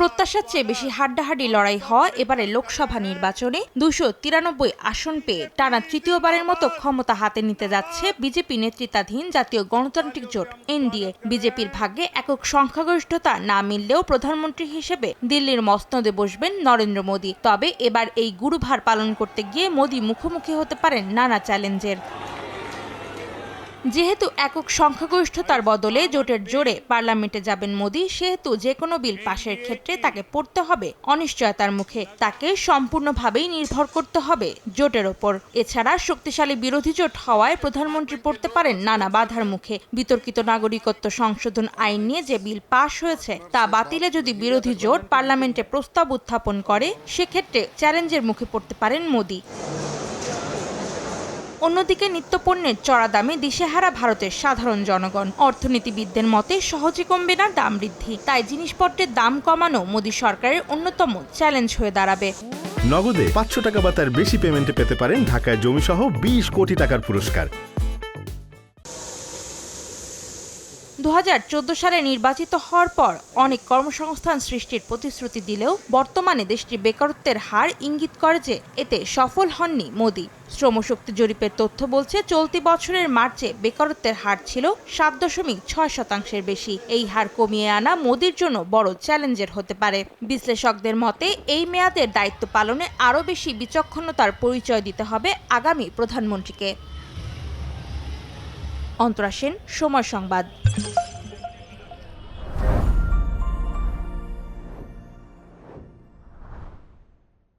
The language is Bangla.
প্রত্যাশার চেয়ে বেশি হাড্ডাহাড্ডি লড়াই হওয়া এবারে লোকসভা নির্বাচনে দুশো তিরানব্বই আসন পেয়ে টানা তৃতীয়বারের মতো ক্ষমতা হাতে নিতে যাচ্ছে বিজেপি নেতৃত্বাধীন জাতীয় গণতান্ত্রিক জোট এনডিএ। বিজেপির ভাগ্যে একক সংখ্যাগরিষ্ঠতা না মিললেও প্রধানমন্ত্রী হিসেবে দিল্লির মসনদে বসবেন নরেন্দ্র মোদী। তবে এবার এই গুরুভার পালন করতে গিয়ে মোদী মুখোমুখি হতে পারেন নানা চ্যালেঞ্জের। যেহেতু একক সংখ্যাগরিষ্ঠতার বদলে জোটের জোরে পার্লামেন্টে যাবেন মোদী, সেহেতু যে কোনো বিল পাশের ক্ষেত্রে তাকে পড়তে হবে অনিশ্চয়তার মুখে। তাকে সম্পূর্ণভাবেই নির্ভর করতে হবে জোটের ওপর। এছাড়া শক্তিশালী বিরোধী জোট হওয়ায় প্রধানমন্ত্রী পড়তে পারেন নানা বাধার মুখে। বিতর্কিত নাগরিকত্ব সংশোধন আইন নিয়ে যে বিল পাশ হয়েছে, তা বাতিলে যদি বিরোধী জোট পার্লামেন্টে প্রস্তাব উত্থাপন করে, সেক্ষেত্রে চ্যালেঞ্জের মুখে পড়তে পারেন মোদী। অন্যদিকে নিত্যপণ্যের চড়া দামে দিশেহারা ভারতের সাধারণ জনগণ। অর্থনীতিবিদদের মতে সহজে কমবে না দাম বৃদ্ধি। তাই জিনিসপত্রের দাম কমানো মোদী সরকারের অন্যতম চ্যালেঞ্জ হয়ে দাঁড়াবে। নগদে পাঁচশো টাকা বা তার বেশি পেমেন্টে পেতে পারেন ঢাকায় জমিসহ বিশ কোটি টাকার পুরস্কার। দু হাজার চোদ্দ সালে নির্বাচিত হওয়ার পর অনেক কর্মসংস্থান সৃষ্টির প্রতিশ্রুতি দিলেও বর্তমানে দেশটির বেকারত্বের হার ইঙ্গিত করে যে এতে সফল হননি মোদী। শ্রমশক্তি জরিপের তথ্য বলছে, চলতি বছরের মার্চে বেকারত্বের হার ছিল সাত দশমিক ছয় শতাংশের বেশি। এই হার কমিয়ে আনা মোদির জন্য বড় চ্যালেঞ্জের হতে পারে। বিশ্লেষকদের মতে, এই মেয়াদের দায়িত্ব পালনে আরও বেশি বিচক্ষণতার পরিচয় দিতে হবে আগামী প্রধানমন্ত্রীকে। অন্তরা সেন সময় সংবাদ।